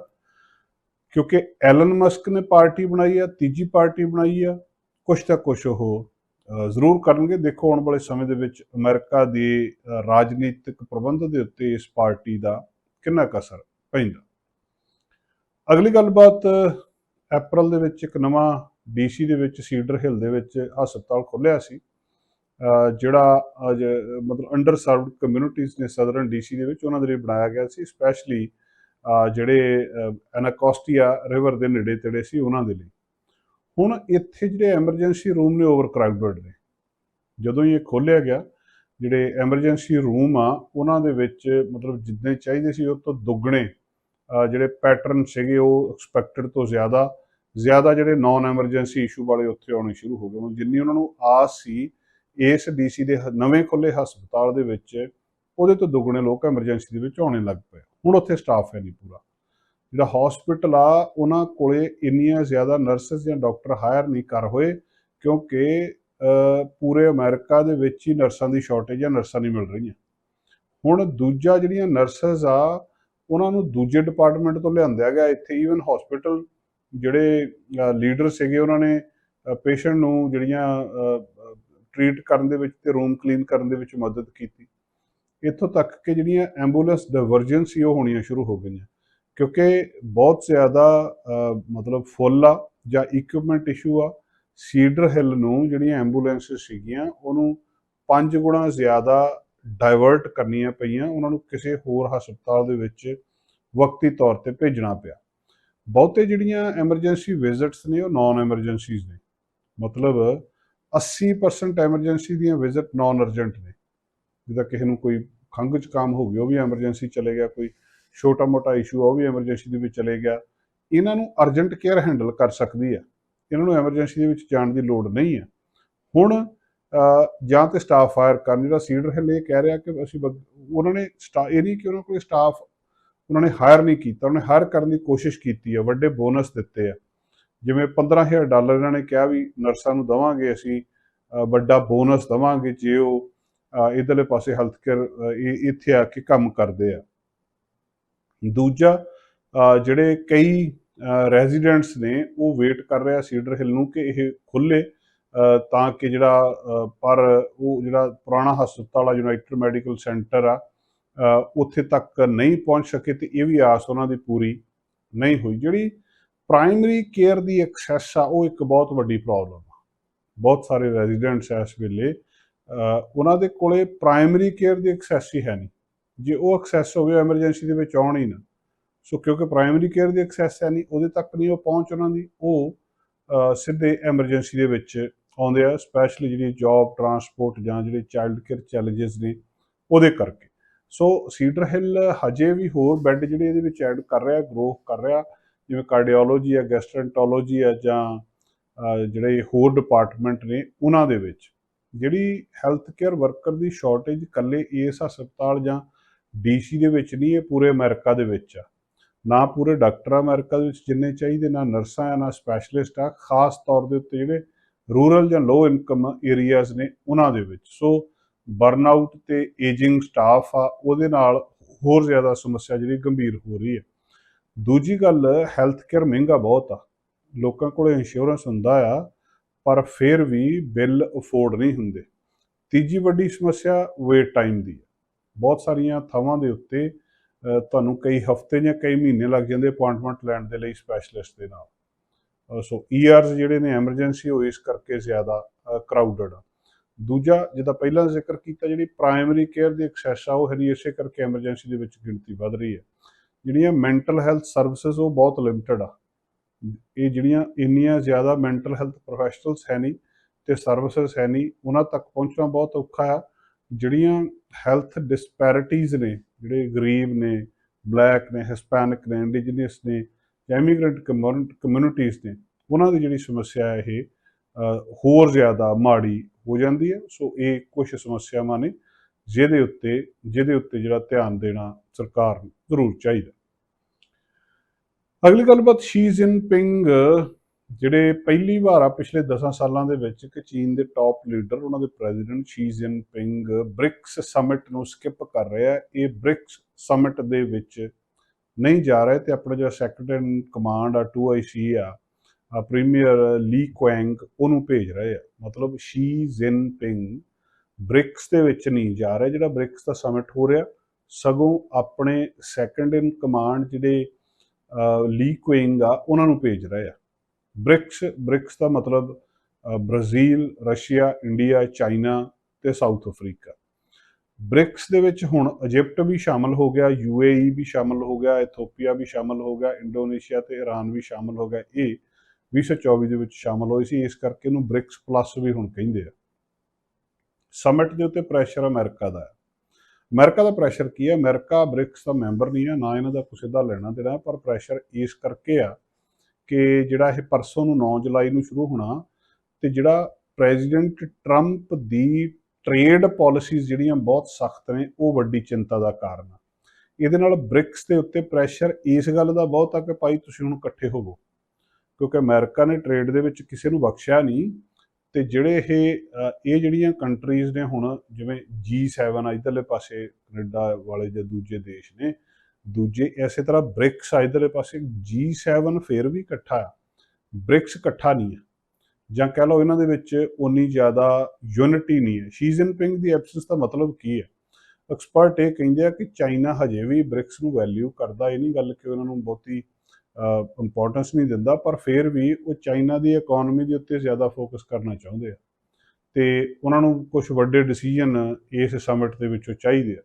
ਕਿਉਂਕਿ ਐਲਨ ਮਸਕ ਨੇ ਪਾਰਟੀ ਬਣਾਈ ਆ, ਤੀਜੀ ਪਾਰਟੀ ਬਣਾਈ ਆ, ਕੁਛ ਤਾਂ ਕੁਛ ਉਹ ਜ਼ਰੂਰ ਕਰਨਗੇ। ਦੇਖੋ, ਆਉਣ ਵਾਲੇ ਸਮੇਂ ਦੇ ਵਿੱਚ ਅਮਰੀਕਾ ਦੇ ਰਾਜਨੀਤਿਕ ਪ੍ਰਬੰਧ ਦੇ ਉੱਤੇ ਇਸ ਪਾਰਟੀ ਦਾ ਕਿੰਨਾ ਕੁ ਅਸਰ ਪੈਂਦਾ। ਅਗਲੀ ਗੱਲਬਾਤ ਅਪ੍ਰੈਲ ਦੇ ਵਿੱਚ ਇੱਕ ਨਵਾਂ ਡੀਸੀ ਦੇ ਵਿੱਚ ਸੀਡਰ ਹਿੱਲ ਦੇ ਵਿੱਚ ਹਸਪਤਾਲ ਖੁੱਲਿਆ ਸੀ। ਜਿਹੜਾ ਅਜ- ਮਤਲਬ ਅੰਡਰ ਸਰਵਡ ਕਮਿਊਨਿਟੀਜ਼ ਨੇ ਸਦਰਨ ਡੀਸੀ ਦੇ ਵਿੱਚ, ਉਹਨਾਂ ਦੇ ਲਈ ਬਣਾਇਆ ਗਿਆ ਸੀ। ਸਪੈਸ਼ਲੀ ਜਿਹੜੇ ਐਨਾਕੋਸਟੀਆ ਰਿਵਰ ਦੇ ਨੇੜੇ ਤੇੜੇ ਸੀ ਉਹਨਾਂ ਦੇ ਲਈ। ਹੁਣ ਇੱਥੇ ਜਿਹੜੇ ਐਮਰਜੈਂਸੀ ਰੂਮ ਨੇ ਓਵਰ ਕਰਾਊਡਡ ਨੇ। ਜਦੋਂ ਹੀ ਇਹ ਖੋਲਿਆ ਗਿਆ, ਜਿਹੜੇ ਐਮਰਜੈਂਸੀ ਰੂਮ ਆ, ਉਹਨਾਂ ਦੇ ਵਿੱਚ ਮਤਲਬ ਜਿੰਨੇ ਚਾਹੀਦੇ ਸੀ, ਉਹ ਤੋਂ ਦੁੱਗਣੇ ਜਿਹੜੇ ਪੈਟਰਨ ਸੀਗੇ, ਉਹ ਐਕਸਪੈਕਟਡ ਤੋਂ ਜ਼ਿਆਦਾ ਜ਼ਿਆਦਾ ਜਿਹੜੇ ਨਾਨ ਐਮਰਜੈਂਸੀ ਇਸ਼ੂ ਵਾਲੇ ਉੱਥੇ ਆਉਣੇ ਸ਼ੁਰੂ ਹੋ ਗਏ। ਹੁਣ ਜਿੰਨੀ ਉਹਨਾਂ ਨੂੰ ਆਸ ਸੀ, ਇਸ ਡੀਸੀ ਦੇ ਨਵੇਂ ਖੁੱਲੇ ਹਸਪਤਾਲ ਦੇ ਵਿੱਚ, ਉਹਦੇ ਤੋਂ ਦੁੱਗਣੇ ਲੋਕ ਐਮਰਜੈਂਸੀ ਦੇ ਵਿੱਚ ਆਉਣੇ ਲੱਗ ਪਏ। ਹੁਣ ਉੱਥੇ ਸਟਾਫ ਹੈ ਨਹੀਂ ਪੂਰਾ। ਜਿਹੜਾ ਹਸਪੀਟਲ ਆ, ਉਹਨਾਂ ਕੋਲੇ ਇੰਨੀਆਂ ਜ਼ਿਆਦਾ ਨਰਸਸ ਜਾਂ ਡਾਕਟਰ ਹਾਇਰ ਨਹੀਂ ਕਰ ਹੋਏ, ਕਿਉਂਕਿ ਪੂਰੇ ਅਮਰੀਕਾ ਦੇ ਵਿੱਚ ਹੀ ਨਰਸਾਂ ਦੀ ਸ਼ਾਰਟੇਜ ਜਾਂ ਨਰਸਾਂ ਨਹੀਂ ਮਿਲ ਰਹੀਆਂ। ਹੁਣ ਦੂਜਾ ਜਿਹੜੀਆਂ ਨਰਸਸ ਆ, ਉਹਨਾਂ ਨੂੰ ਦੂਜੇ ਡਿਪਾਰਟਮੈਂਟ ਤੋਂ ਲਿਆਂਦਿਆ ਗਿਆ। ਇੱਥੇ ਈਵਨ ਹਸਪੀਟਲ ਜਿਹੜੇ ਲੀਡਰ ਸੀਗੇ, ਉਹਨਾਂ ਨੇ ਪੇਸ਼ੈਂਟ ਨੂੰ ਜਿਹੜੀਆਂ ਟ੍ਰੀਟ ਕਰਨ ਦੇ ਵਿੱਚ ਤੇ ਰੂਮ ਕਲੀਨ ਕਰਨ ਦੇ ਵਿੱਚ ਮਦਦ ਕੀਤੀ। ਇੱਥੋਂ ਤੱਕ ਕਿ ਜਿਹੜੀਆਂ ਐਂਬੂਲੈਂਸ ਡਿਵਰਜਨ ਸੀ, ਉਹ ਹੋਣੀਆਂ ਸ਼ੁਰੂ ਹੋ ਗਈਆਂ। ਕਿਉਂਕਿ ਬਹੁਤ ਜ਼ਿਆਦਾ ਮਤਲਬ ਫੁੱਲ ਆ ਜਾਂ ਇਕਵਿਪਮੈਂਟ ਇਸ਼ੂ ਆ ਸੀਡਰ ਹਿੱਲ ਨੂੰ ਜਿਹੜੀਆਂ ਐਂਬੂਲੈਂਸ ਸੀਗੀਆਂ, ਉਹਨੂੰ ਪੰਜ ਗੁਣਾ ਜ਼ਿਆਦਾ ਡਾਇਵਰਟ ਕਰਨੀਆਂ ਪਈਆਂ। ਉਹਨਾਂ ਨੂੰ ਕਿਸੇ ਹੋਰ ਹਸਪਤਾਲ ਦੇ ਵਿੱਚ ਵਕਤੀ ਤੌਰ ਤੇ ਭੇਜਣਾ ਪਿਆ। ਬਹੁਤੇ ਜਿਹੜੀਆਂ ਐਮਰਜੈਂਸੀ ਵਿਜ਼ਿਟਸ ਨੇ, ਉਹ ਨਾਨ ਐਮਰਜੈਂਸੀਜ਼ ਨੇ। ਮਤਲਬ 80% ਐਮਰਜੈਂਸੀ ਦੀਆਂ ਵਿਜ਼ਿਟ ਨਾਨ ਅਰਜੈਂਟ ਨੇ। ਜਿੱਦਾਂ ਕਿਸੇ ਨੂੰ ਕੋਈ ਖੰਘ ਜ਼ੁਕਾਮ ਹੋ ਗਿਆ, ਉਹ ਵੀ ਐਮਰਜੈਂਸੀ ਚਲੇ ਗਿਆ, ਕੋਈ ਛੋਟਾ ਮੋਟਾ ਇਸ਼ੂ ਉਹ ਵੀ ਐਮਰਜੈਂਸੀ ਦੇ ਵਿੱਚ ਚਲੇ ਗਿਆ। ਇਹਨਾਂ ਨੂੰ ਅਰਜੈਂਟ ਕੇਅਰ ਹੈਂਡਲ ਕਰ ਸਕਦੀ ਹੈ ਇਹਨਾਂ ਨੂੰ ਐਮਰਜੈਂਸੀ ਦੇ ਵਿੱਚ ਜਾਣ ਦੀ ਲੋੜ ਨਹੀਂ ਹੈ ਹੁਣ ਜਾਂ ਤੇ ਸਟਾਫ ਹਾਇਰ ਕਰਨ, ਜਿਹੜਾ ਸੀਡਰ ਹਿੱਲ ਇਹ ਕਹਿ ਰਿਹਾ ਕਿ ਅਸੀਂ ਉਹਨਾਂ ਨੇ ਸਟਾ ਇਹ ਨਹੀਂ ਕਿ ਉਹਨਾਂ ਕੋਲ ਸਟਾਫ ਉਹਨਾਂ ਨੇ ਹਾਇਰ ਨਹੀਂ ਕੀਤਾ, ਉਹਨਾਂ ਨੇ ਹਾਇਰ ਕਰਨ ਦੀ ਕੋਸ਼ਿਸ਼ ਕੀਤੀ ਹੈ ਵੱਡੇ ਬੋਨਸ ਦਿੱਤੇ ਆ। ਜਿਵੇਂ 15000 ਡਾਲਰ ਇਹਨਾਂ ਨੇ ਕਿਹਾ ਵੀ ਨਰਸਾਂ ਨੂੰ ਦਵਾਂਗੇ ਅਸੀਂ ਵੱਡਾ ਬੋਨਸ ਦਵਾਂਗੇ ਜੇ ਉਹ ਇੱਧਰਲੇ ਪਾਸੇ ਹੈਲਥ ਕੇਅਰ ਇਹ ਇੱਥੇ ਆ ਕੇ ਕੰਮ ਕਰਦੇ ਆ। ਦੂਜਾ ਜਿਹੜੇ ਕਈ ਰੈਜ਼ੀਡੈਂਟਸ ਨੇ, ਉਹ ਵੇਟ ਕਰ ਰਿਹਾ ਸੀਡਰ ਹਿੱਲ ਨੂੰ ਕਿ ਇਹ ਖੁੱਲੇ ਤਾਂ ਕਿ ਜਿਹੜਾ ਪਰ ਉਹ ਜਿਹੜਾ ਪੁਰਾਣਾ ਹਸਪਤਾਲ ਆ ਯੂਨਾਈਟਿਡ ਮੈਡੀਕਲ ਸੈਂਟਰ ਆ ਉੱਥੇ ਤੱਕ ਨਹੀਂ ਪਹੁੰਚ ਸਕੇ ਤੇ ਇਹ ਵੀ ਆਸ ਉਹਨਾਂ ਦੀ ਪੂਰੀ ਨਹੀਂ ਹੋਈ। ਜਿਹੜੀ ਪ੍ਰਾਇਮਰੀ ਕੇਅਰ ਦੀ ਐਕਸੈਸ ਆ, ਉਹ ਇੱਕ ਬਹੁਤ ਵੱਡੀ ਪ੍ਰੋਬਲਮ ਆ। ਬਹੁਤ ਸਾਰੇ ਰੈਜ਼ੀਡੈਂਟਸ ਇਸ ਵੇਲੇ ਉਹਨਾਂ ਦੇ ਕੋਲੇ ਪ੍ਰਾਇਮਰੀ ਕੇਅਰ ਦੀ ਐਕਸੈਸ ਹੀ ਹੈ ਨਹੀਂ। ਜੇ ਉਹ ਐਕਸੈਸ ਹੋਵੇ ਐਮਰਜੈਂਸੀ ਦੇ ਵਿੱਚ ਆਉਣ ਹੀ ਨਾ। ਸੋ ਕਿਉਂਕਿ ਪ੍ਰਾਇਮਰੀ ਕੇਅਰ ਦੀ ਐਕਸੈਸ ਹੈ ਨਹੀਂ, ਉਹਦੇ ਤੱਕ ਨਹੀਂ ਉਹ ਪਹੁੰਚ ਉਹਨਾਂ ਦੀ, ਉਹ ਸਿੱਧੇ ਐਮਰਜੈਂਸੀ ਦੇ ਵਿੱਚ ਆਉਂਦੇ ਆ ਸਪੈਸ਼ਲੀ ਜਿਹੜੀ ਜੌਬ ਟਰਾਂਸਪੋਰਟ ਜਾਂ ਜਿਹੜੇ ਚਾਈਲਡ ਕੇਅਰ ਚੈਲੰਜਸ ਨੇ, ਉਹਦੇ ਕਰਕੇ। ਸੋ ਸੀਡਰ ਹਿੱਲ ਹਜੇ ਵੀ ਹੋਰ ਬੈੱਡ ਜਿਹੜੇ ਇਹਦੇ ਵਿੱਚ ਐਡ ਕਰ ਰਿਹਾ ਗਰੋ ਕਰ ਰਿਹਾ, ਜਿਵੇਂ ਕਾਰਡੀਓਲੋਜੀ ਆ ਗੈਸਟ੍ਰੈਂਟੋਲੋਜੀ ਹੈ ਜਾਂ ਜਿਹੜੇ ਹੋਰ ਡਿਪਾਰਟਮੈਂਟ ਨੇ, ਉਹਨਾਂ ਦੇ ਵਿੱਚ। ਜਿਹੜੀ ਹੈਲਥ ਕੇਅਰ ਵਰਕਰ ਦੀ ਸ਼ਾਰਟੇਜ ਇਕੱਲੇ ਇਸ ਹਸਪਤਾਲ ਜਾਂ ਡੀਸੀ ਦੇ ਵਿੱਚ ਨਹੀਂ, ਇਹ ਪੂਰੇ ਅਮਰੀਕਾ ਦੇ ਵਿੱਚ ਆ। ਨਾ ਪੂਰੇ ਡਾਕਟਰ ਆ ਅਮਰੀਕਾ ਦੇ ਵਿੱਚ ਜਿੰਨੇ ਚਾਹੀਦੇ, ਨਾ ਨਰਸਾਂ ਆ, ਨਾ ਸਪੈਸ਼ਲਿਸਟ ਆ। ਖਾਸ ਤੌਰ ਦੇ ਉੱਤੇ ਜਿਹੜੇ ਰੂਰਲ ਜਾਂ ਲੋ ਇਨਕਮ ਏਰੀਆਜ਼ ਨੇ, ਉਹਨਾਂ ਦੇ ਵਿੱਚ। ਸੋ ਬਰਨਆਊਟ ਤੇ ਏਜਿੰਗ ਸਟਾਫ ਆ, ਉਹਦੇ ਨਾਲ ਹੋਰ ਜ਼ਿਆਦਾ ਸਮੱਸਿਆ ਜਿਹੜੀ ਗੰਭੀਰ ਹੋ ਰਹੀ ਹੈ ਦੂਜੀ ਗੱਲ ਹੈਲਥ ਕੇਅਰ ਮਹਿੰਗਾ ਬਹੁਤ ਆ। ਲੋਕਾਂ ਕੋਲ ਇੰਸ਼ੋਰੈਂਸ ਹੁੰਦਾ ਆ ਪਰ ਫਿਰ ਵੀ ਬਿੱਲ ਅਫੋਰਡ ਨਹੀਂ ਹੁੰਦੇ। ਤੀਜੀ ਵੱਡੀ ਸਮੱਸਿਆ ਵੇਟ ਟਾਈਮ ਦੀ ਹੈ। ਬਹੁਤ ਸਾਰੀਆਂ ਥਾਵਾਂ ਦੇ ਉੱਤੇ ਤੁਹਾਨੂੰ ਕਈ ਹਫ਼ਤੇ ਜਾਂ ਕਈ ਮਹੀਨੇ ਲੱਗ ਜਾਂਦੇ ਅਪਾਇੰਟਮੈਂਟ ਲੈਣ ਦੇ ਲਈ ਸਪੈਸ਼ਲਿਸਟ ਦੇ ਨਾਲ। ਸੋ ਈਆਰਸ e ਜਿਹੜੇ ਨੇ ਐਮਰਜੈਂਸੀ ਉਹ ਇਸ ਕਰਕੇ ਜ਼ਿਆਦਾ ਕਰਾਊਡਡ ਆ। ਦੂਜਾ ਜਿੱਦਾਂ ਪਹਿਲਾਂ ਜ਼ਿਕਰ ਕੀਤਾ, ਜਿਹੜੀ ਪ੍ਰਾਇਮਰੀ ਕੇਅਰ ਦੀ ਐਕਸੈਸ ਆ, ਉਹ ਹੈ ਇਸੇ ਕਰਕੇ ਐਮਰਜੈਂਸੀ ਦੇ ਵਿੱਚ ਗਿਣਤੀ ਵੱਧ ਰਹੀ ਹੈ। ਜਿਹੜੀਆਂ ਮੈਂਟਲ ਹੈਲਥ ਸਰਵਿਸਿਜ਼ ਉਹ ਬਹੁਤ ਲਿਮਟਿਡ ਆ। ਇਹ ਜਿਹੜੀਆਂ ਇੰਨੀਆਂ ਜ਼ਿਆਦਾ ਮੈਂਟਲ ਹੈਲਥ ਪ੍ਰੋਫੈਸ਼ਨਲਸ ਹੈ ਨਹੀਂ ਤੇ ਸਰਵਿਸਿਜ਼ ਹੈ ਨਹੀਂ, ਉਹਨਾਂ ਤੱਕ ਪਹੁੰਚਣਾ ਬਹੁਤ ਔਖਾ ਆ। ਜਿਹੜੀਆਂ ਹੈਲਥ ਡਿਸਪੈਰਿਟੀਜ਼ ਨੇ, ਜਿਹੜੇ ਗਰੀਬ ਨੇ ਬਲੈਕ ਨੇ ਹਿਸਪੈਨਿਕ ਨੇ ਇੰਡੀਜੀਨਸ ਨੇ ਜਾਂ ਇਮੀਗ੍ਰੈਂਟ ਕਮਿਊਨਿਟੀਜ਼ ਨੇ, ਉਹਨਾਂ ਦੀ ਜਿਹੜੀ ਸਮੱਸਿਆ ਇਹ ਹੋਰ ਜ਼ਿਆਦਾ ਮਾੜੀ ਹੋ ਜਾਂਦੀ ਹੈ। ਸੋ ਇਹ ਕੁਝ ਸਮੱਸਿਆਵਾਂ ਨੇ ਜਿਹਦੇ ਉੱਤੇ ਜਿਹਦੇ ਉੱਤੇ ਜਿਹੜਾ ਧਿਆਨ ਦੇਣਾ ਸਰਕਾਰ ਨੂੰ ਜ਼ਰੂਰ ਚਾਹੀਦਾ। ਅਗਲੀ ਗੱਲਬਾਤ ਸ਼ੀ ਜਿਨਪਿੰਗ ਜਿਹੜੇ ਪਹਿਲੀ ਵਾਰ ਆ, ਪਿਛਲੇ 10 ਸਾਲਾਂ ਦੇ ਵਿੱਚ ਕਿ ਚੀਨ ਦੇ ਟਾਪ ਲੀਡਰ ਉਹਨਾਂ ਦੇ president Xi Jinping BRICS summit ਨੂੰ ਸਕਿਪ ਕਰ ਰਿਹਾ ਇਹ ਬ੍ਰਿਕਸ ਸਮਿਟ ਦੇ ਵਿੱਚ ਨਹੀਂ ਜਾ ਰਿਹਾ ਤੇ ਆਪਣਾ ਜਿਹੜਾ ਸੈਕਟਰੀ ਇਨ ਕਮਾਂਡ ਆ 2IC ਆ ਆ ਪ੍ਰੀਮੀਅਰ ਲੀ ਕੁਐਂਗ ਉਹਨੂੰ ਭੇਜ ਰਹੇ ਆ। ਮਤਲਬ ਸ਼ੀ ਜਿਨਪਿੰਗ ਬ੍ਰਿਕਸ ਦੇ ਵਿੱਚ ਨਹੀਂ ਜਾ ਰਿਹਾ ਜਿਹੜਾ ਬ੍ਰਿਕਸ ਦਾ ਸਮਿਟ ਹੋ ਰਿਹਾ। ਸਗੋਂ ਆਪਣੇ ਸੈਕੰਡ ਇਨ ਕਮਾਂਡ ਜਿਹੜੇ ਲੀ ਕੁਇੰਗ ਆ ਉਹਨਾਂ ਨੂੰ ਭੇਜ ਰਹੇ ਆ। ਬ੍ਰਿਕਸ ਬ੍ਰਿਕਸ ਦਾ ਮਤਲਬ ਬ੍ਰਾਜ਼ੀਲ ਰਸ਼ੀਆ ਇੰਡੀਆ ਚਾਈਨਾ ਤੇ ਸਾਊਥ ਅਫਰੀਕਾ ਬ੍ਰਿਕਸ ਦੇ ਵਿੱਚ ਹੁਣ ਇਜਿਪਟ ਵੀ ਸ਼ਾਮਲ ਹੋ ਗਿਆ ਯੂਏਈ ਵੀ ਸ਼ਾਮਲ ਹੋ ਗਿਆ ਇਥੋਪੀਆ ਵੀ ਸ਼ਾਮਲ ਹੋ ਗਿਆ ਇੰਡੋਨੇਸ਼ੀਆ ਤੇ ਈਰਾਨ ਵੀ ਸ਼ਾਮਲ ਹੋ ਗਿਆ। ਇਹ 2024 ਦੇ ਵਿੱਚ ਸ਼ਾਮਲ ਹੋਏ ਸੀ, ਇਸ ਕਰਕੇ ਇਹਨੂੰ ਬ੍ਰਿਕਸ ਪਲੱਸ ਵੀ ਹੁਣ ਕਹਿੰਦੇ ਆ। ਸਮਿਟ ਦੇ ਉੱਤੇ ਪ੍ਰੈਸ਼ਰ ਅਮਰੀਕਾ ਦਾ ਹੈ। ਅਮਰੀਕਾ ਦਾ ਪ੍ਰੈਸ਼ਰ ਕੀ ਹੈ? ਅਮਰੀਕਾ ਬ੍ਰਿਕਸ ਦਾ ਮੈਂਬਰ ਨਹੀਂ ਹੈ, ਨਾ ਇਹਨਾਂ ਦਾ ਕਿਸੇ ਦਾ ਲੈਣਾ ਦੇਣਾ, ਪਰ ਪ੍ਰੈਸ਼ਰ ਇਸ ਕਰਕੇ ਆ ਕਿ ਜਿਹੜਾ ਇਹ ਪਰਸੋਂ ਨੂੰ 9 ਜੁਲਾਈ ਨੂੰ ਸ਼ੁਰੂ ਹੋਣਾ ਤੇ ਜਿਹੜਾ ਪ੍ਰੈਜ਼ੀਡੈਂਟ ਟਰੰਪ ਦੀ ਟ੍ਰੇਡ ਪਾਲਿਸੀਜ਼ ਜਿਹੜੀਆਂ ਬਹੁਤ ਸਖਤ ਨੇ, ਉਹ ਵੱਡੀ ਚਿੰਤਾ ਦਾ ਕਾਰਨ ਆ। ਇਹਦੇ ਨਾਲ ਬ੍ਰਿਕਸ ਦੇ ਉੱਤੇ ਪ੍ਰੈਸ਼ਰ ਇਸ ਗੱਲ ਦਾ ਬਹੁਤ ਆ ਕਿ ਭਾਈ ਤੁਸੀਂ ਹੁਣ ਇਕੱਠੇ ਹੋਵੋ ਕਿਉਂਕਿ ਅਮਰੀਕਾ ਨੇ ਟ੍ਰੇਡ ਦੇ ਵਿੱਚ ਕਿਸੇ ਨੂੰ ਬਖਸ਼ਿਆ ਨਹੀਂ। ਤੇ ਜਿਹੜੇ ਇਹ ਇਹ ਜਿਹੜੀਆਂ ਕੰਟਰੀਜ਼ ਨੇ ਹੁਣ, ਜਿਵੇਂ G7 ਆ ਇਧਰਲੇ ਪਾਸੇ ਕੈਨੇਡਾ ਵਾਲੇ ਜਾਂ ਦੂਜੇ ਦੇਸ਼ ਨੇ, ਦੂਜੇ ਇਸੇ ਤਰ੍ਹਾਂ ਬ੍ਰਿਕਸ ਆ ਇਧਰਲੇ ਪਾਸੇ G7 ਫੇਰ ਵੀ ਇਕੱਠਾ ਆ। ਬ੍ਰਿਕਸ ਇਕੱਠਾ ਨਹੀਂ ਹੈ ਜਾਂ ਕਹਿ ਲਓ ਇਹਨਾਂ ਦੇ ਵਿੱਚ ਉਨੀ ਜ਼ਿਆਦਾ ਯੂਨਿਟੀ ਨਹੀਂ ਹੈ ਸ਼ੀ ਜਿਨਪਿੰਗ ਦੀ ਐਬਸੈਂਸ ਦਾ ਮਤਲਬ ਕੀ ਹੈ ਐਕਸਪਰਟ ਇਹ ਕਹਿੰਦੇ ਆ ਕਿ ਚਾਈਨਾ ਹਜੇ ਵੀ ਬ੍ਰਿਕਸ ਨੂੰ ਵੈਲਿਊ ਕਰਦਾ। ਇਹ ਨਹੀਂ ਗੱਲ ਕਿ ਉਹਨਾਂ ਨੂੰ ਬਹੁਤੀ ਇੰਪੋਰਟੈਂਸ ਨਹੀਂ ਦਿੰਦਾ, ਪਰ ਫਿਰ ਵੀ ਉਹ ਚਾਈਨਾ ਦੀ ਇਕਨੋਮੀ ਦੇ ਉੱਤੇ ਜ਼ਿਆਦਾ ਫੋਕਸ ਕਰਨਾ ਚਾਹੁੰਦੇ ਆ। ਤੇ ਉਹਨਾਂ ਨੂੰ ਕੁਝ ਵੱਡੇ ਡਿਸੀਜਨ ਇਸ ਸਮਿਟ ਦੇ ਵਿੱਚੋਂ ਚਾਹੀਦੇ ਆ।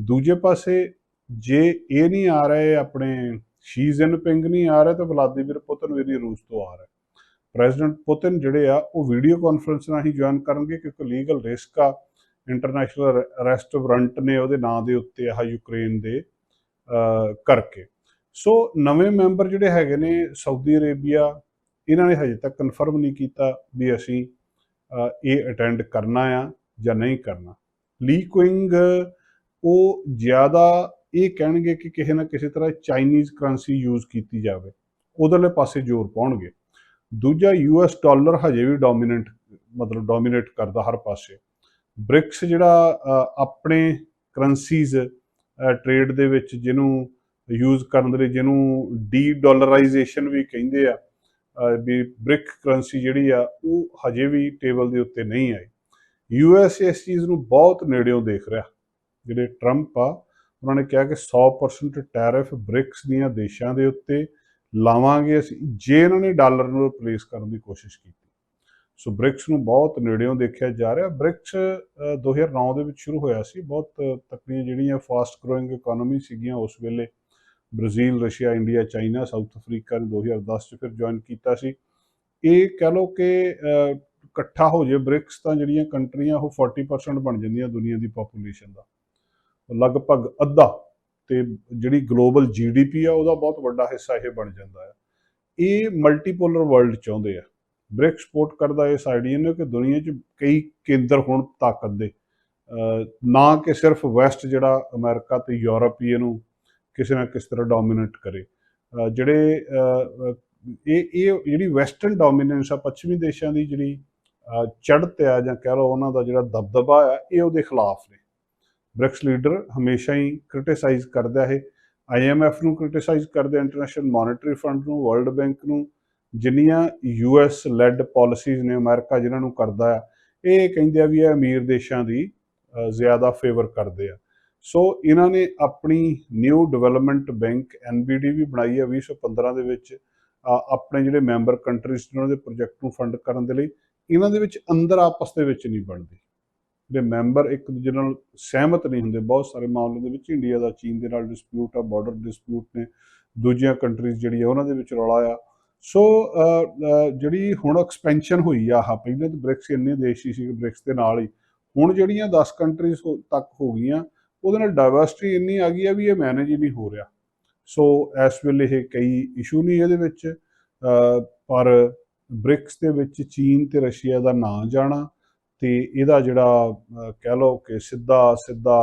ਦੂਜੇ ਪਾਸੇ, ਜੇ ਇਹ ਨਹੀਂ ਆ ਰਹੇ, ਆਪਣੇ ਸ਼ੀ ਜਿਨਪਿੰਗ ਨਹੀਂ ਆ ਰਹੇ, ਤਾਂ ਵਲਾਦੀਮੀਰ ਪੁਤਿਨ ਵੀ ਨਹੀਂ ਰੂਸ ਤੋਂ ਆ ਰਹੇ। ਪ੍ਰੈਜ਼ੀਡੈਂਟ ਪੁਤਿਨ ਜਿਹੜੇ ਆ, ਉਹ ਵੀਡੀਓ ਕਾਨਫਰੰਸ ਰਾਹੀਂ ਜੁਆਇਨ ਕਰਨਗੇ, ਕਿਉਂਕਿ ਲੀਗਲ ਰਿਸਕ ਆ। ਇੰਟਰਨੈਸ਼ਨਲ ਅਰੈਸਟ ਵਾਰੰਟ ਨੇ ਉਹਦੇ ਨਾਂ ਦੇ ਉੱਤੇ ਆ ਯੂਕਰੇਨ ਦੇ ਕਰਕੇ। ਸੋ ਨਵੇਂ ਮੈਂਬਰ ਜਿਹੜੇ ਹੈਗੇ ਨੇ ਸਾਊਦੀ ਅਰੇਬੀਆ, ਇਹਨਾਂ ਨੇ ਹਜੇ ਤੱਕ ਕਨਫਰਮ ਨਹੀਂ ਕੀਤਾ ਵੀ ਅਸੀਂ ਇਹ ਅਟੈਂਡ ਕਰਨਾ ਆ ਜਾਂ ਨਹੀਂ ਕਰਨਾ। ਲੀ ਕੁਇੰਗ ਉਹ ਜ਼ਿਆਦਾ ਇਹ ਕਹਿਣਗੇ ਕਿ ਕਿਸੇ ਨਾ ਕਿਸੇ ਤਰ੍ਹਾਂ ਚਾਈਨੀਜ਼ ਕਰੰਸੀ ਯੂਜ਼ ਕੀਤੀ ਜਾਵੇ। ਉਧਰਲੇ ਪਾਸੇ ਜ਼ੋਰ ਪਾਉਣਗੇ। ਦੂਜਾ ਯੂਐਸ ਡਾਲਰ ਹਜੇ ਵੀ ਡੋਮੀਨੈਂਟ ਮਤਲਬ ਡੋਮੀਨੇਟ ਕਰਦਾ ਹਰ ਪਾਸੇ। ਬ੍ਰਿਕਸ ਜਿਹੜਾ ਆਪਣੇ ਕਰੰਸੀਜ਼ ਟ੍ਰੇਡ ਦੇ ਵਿੱਚ ਜਿਹਨੂੰ ਯੂਜ਼ ਕਰਨ ਦੇ ਲਈ ਜਿਹਨੂੰ ਡੀ ਡਾਲਰਾਈਜੇਸ਼ਨ ਵੀ ਕਹਿੰਦੇ ਆ ਵੀ ਬ੍ਰਿਕ ਕਰੰਸੀ ਜਿਹੜੀ ਆ, ਉਹ ਹਜੇ ਵੀ ਟੇਬਲ ਦੇ ਉੱਤੇ ਨਹੀਂ ਆਈ। ਯੂਐਸ ਇਸ ਚੀਜ਼ ਨੂੰ ਬਹੁਤ ਨੇੜਿਓਂ ਦੇਖ ਰਿਹਾ। ਜਿਹੜੇ ਟਰੰਪ ਆ, ਉਹਨਾਂ ਨੇ ਕਿਹਾ ਕਿ 100% ਟੈਰਿਫ ਬ੍ਰਿਕਸ ਦੀਆਂ ਦੇਸ਼ਾਂ ਦੇ ਉੱਤੇ ਲਾਵਾਂਗੇ ਅਸੀਂ, ਜੇ ਇਹਨਾਂ ਨੇ ਡਾਲਰ ਨੂੰ ਰਿਪਲੇਸ ਕਰਨ ਦੀ ਕੋਸ਼ਿਸ਼ ਕੀਤੀ। ਸੋ ਬ੍ਰਿਕਸ ਨੂੰ ਬਹੁਤ ਨੇੜਿਓਂ ਦੇਖਿਆ ਜਾ ਰਿਹਾ। ਬ੍ਰਿਕਸ 2009 ਦੇ ਵਿੱਚ ਸ਼ੁਰੂ ਹੋਇਆ ਸੀ। ਬਹੁਤ ਤਕੜੀਆਂ ਜਿਹੜੀਆਂ ਫਾਸਟ ਗਰੋਇੰਗ ਇਕਨੋਮੀ ਸੀਗੀਆਂ ਉਸ ਵੇਲੇ। Brazil, Russia, India, China, South Africa ਨੇ 2010 ਚ ਫਿਰ ਜੁਆਇਨ ਕੀਤਾ ਸੀ। ਇਹ ਕਹਿ ਲਓ ਕਿ ਇਕੱਠਾ ਹੋ ਜੇ ਬ੍ਰਿਕਸ ਤਾਂ ਜਿਹੜੀਆਂ ਕੰਟਰੀਆਂ ਉਹ 40% ਬਣ ਜਾਂਦੀਆਂ ਦੁਨੀਆ ਦੀ ਪੋਪੂਲੇਸ਼ਨ ਦਾ। ਲਗਭਗ ਅੱਧਾ ਤੇ ਜਿਹੜੀ ਗਲੋਬਲ ਜੀਡੀਪੀ ਆ ਉਹਦਾ ਬਹੁਤ ਵੱਡਾ ਹਿੱਸਾ ਇਹ ਬਣ ਜਾਂਦਾ ਹੈ ਇਹ ਮਲਟੀਪੋਲਰ ਵਰਲਡ ਚਾਹੁੰਦੇ ਆ। ਬ੍ਰਿਕਸ ਸਪੋਰਟ ਕਰਦਾ ਇਸ ਆਈਡੀਆ ਨੂੰ ਕਿ ਦੁਨੀਆ 'ਚ ਕਈ ਕੇਂਦਰ ਹੋਣ ਤਾਕਤ ਦੇ। ਨਾ ਕਿ ਸਿਰਫ ਵੈਸਟ ਜਿਹੜਾ ਅਮਰੀਕਾ ਤੇ ਯੂਰਪ ਹੀ ਇਹਨੂੰ ਕਿਸੇ ਨਾ ਕਿਸ ਤਰ੍ਹਾਂ ਡੋਮੀਨੇਟ ਕਰੇ। ਜਿਹੜੇ ਇਹ ਇਹ ਜਿਹੜੀ ਵੈਸਟਰਨ ਡੋਮੀਨੈਂਸ ਆ, ਪੱਛਮੀ ਦੇਸ਼ਾਂ ਦੀ ਜਿਹੜੀ ਚੜ੍ਹਤ ਆ ਜਾਂ ਕਹਿ ਲਓ ਉਹਨਾਂ ਦਾ ਜਿਹੜਾ ਦਬਦਬਾ ਆ, ਇਹ ਉਹਦੇ ਖਿਲਾਫ ਨੇ। ਬ੍ਰਿਕਸ ਲੀਡਰ ਹਮੇਸ਼ਾ ਹੀ ਕ੍ਰਿਟਿਸਾਈਜ਼ ਕਰਦਾ ਹੈ ਆਈਐਮਐਫ ਨੂੰ ਕ੍ਰਿਟਿਸਾਈਜ਼ ਕਰਦੇ ਇੰਟਰਨੈਸ਼ਨਲ ਮੋਨਿਟਰੀ ਫੰਡ ਨੂੰ ਵਰਲਡ ਬੈਂਕ ਨੂੰ, ਜਿੰਨੀਆਂ ਯੂਐਸ ਲੈਡ ਪਾਲਿਸੀਜ਼ ਨੇ ਅਮਰੀਕਾ ਜਿਨ੍ਹਾਂ ਨੂੰ ਕਰਦਾ ਆ, ਇਹ ਕਹਿੰਦੇ ਆ ਵੀ ਇਹ ਅਮੀਰ ਦੇਸ਼ਾਂ ਦੀ ਜ਼ਿਆਦਾ ਫੇਵਰ ਕਰਦੇ ਆ। ਸੋ ਇਹਨਾਂ ਨੇ ਆਪਣੀ ਨਿਊ ਡਿਵੈਲਪਮੈਂਟ ਬੈਂਕ ਐਨਬੀਡੀ ਵੀ ਬਣਾਈ ਹੈ 2015 ਦੇ ਵਿੱਚ ਆਪਣੇ ਜਿਹੜੇ ਮੈਂਬਰ ਕੰਟਰੀਜ਼ ਨੇ ਉਹਨਾਂ ਦੇ ਪ੍ਰੋਜੈਕਟ ਨੂੰ ਫੰਡ ਕਰਨ ਦੇ ਲਈ, ਇਹਨਾਂ ਦੇ ਵਿੱਚ ਅੰਦਰ ਆਪਸ ਦੇ ਵਿੱਚ ਨਹੀਂ ਬਣਦੀ। ਜਿਹੜੇ ਮੈਂਬਰ ਇੱਕ ਦੂਜੇ ਨਾਲ ਸਹਿਮਤ ਨਹੀਂ ਹੁੰਦੇ, ਬਹੁਤ ਸਾਰੇ ਮਾਮਲੇ ਦੇ ਵਿੱਚ ਇੰਡੀਆ ਦਾ ਚੀਨ ਦੇ ਨਾਲ ਡਿਸਪਿਊਟ ਆ ਬਾਰਡਰ ਡਿਸਪਿਊਟ ਨੇ, ਦੂਜੀਆਂ ਕੰਟਰੀਜ਼ ਜਿਹੜੀ ਆ ਉਹਨਾਂ ਦੇ ਵਿੱਚ ਰੌਲਾ ਆ। ਸੋ ਜਿਹੜੀ ਹੁਣ ਐਕਸਪੈਂਸ਼ਨ ਹੋਈ ਆ, ਆਹ ਪਹਿਲਾਂ ਤਾਂ ਬ੍ਰਿਕਸ ਇੰਨੇ ਦੇਸ਼ ਹੀ ਸੀ ਬ੍ਰਿਕਸ ਦੇ ਨਾਲ ਹੀ। ਹੁਣ ਜਿਹੜੀਆਂ 10 ਕੰਟਰੀਜ਼ ਤੱਕ ਹੋ ਗਈਆਂ ਉਹਦੇ ਨਾਲ ਡਾਇਵਰਸਿਟੀ ਇੰਨੀ ਆ ਗਈ ਆ ਵੀ ਇਹ ਮੈਨੇਜ ਹੀ ਨਹੀਂ ਹੋ ਰਿਹਾ। ਸੋ ਇਸ ਵੇਲੇ ਇਹ ਕਈ ਇਸ਼ੂ ਨਹੀਂ ਇਹਦੇ ਵਿੱਚ ਪਰ ਬ੍ਰਿਕਸ ਦੇ ਵਿੱਚ ਚੀਨ ਤੇ ਰਸ਼ੀਆ ਦਾ ਨਾਂ ਜਾਣਾ ਤੇ ਇਹਦਾ ਜਿਹੜਾ ਕਹਿ ਲਓ ਕਿ ਸਿੱਧਾ ਸਿੱਧਾ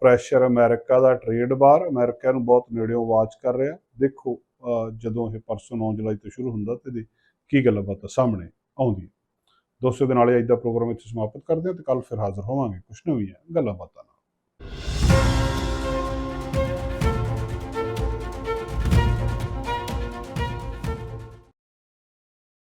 ਪ੍ਰੈਸ਼ਰ ਅਮਰੀਕਾ ਦਾ ਟ੍ਰੇਡ ਬਾਰ ਅਮਰੀਕਾ ਨੂੰ ਬਹੁਤ ਨੇੜਿਓਂ ਵਾਚ ਕਰ ਰਿਹਾ। ਦੇਖੋ ਜਦੋਂ ਇਹ ਪਰਸੋਂ 9 ਜੁਲਾਈ ਤੋਂ ਸ਼ੁਰੂ ਹੁੰਦਾ ਤੇ ਇਹਦੀ ਕੀ ਗੱਲਬਾਤ ਸਾਹਮਣੇ ਆਉਂਦੀ ਦੋਸਤੋ ਦੇ ਨਾਲ ਇਹ ਅੱਜ ਦਾ ਪ੍ਰੋਗਰਾਮ ਇੱਥੇ ਸਮਾਪਤ ਕਰਦੇ ਹਾਂ ਤੇ ਕੱਲ ਫਿਰ ਹਾਜ਼ਰ ਹੋਵਾਂਗੇ। ਕੁਝ ਨਵੀਆਂ ਗੱਲਾਂ ਬਾਤਾਂ ਨਾਲ।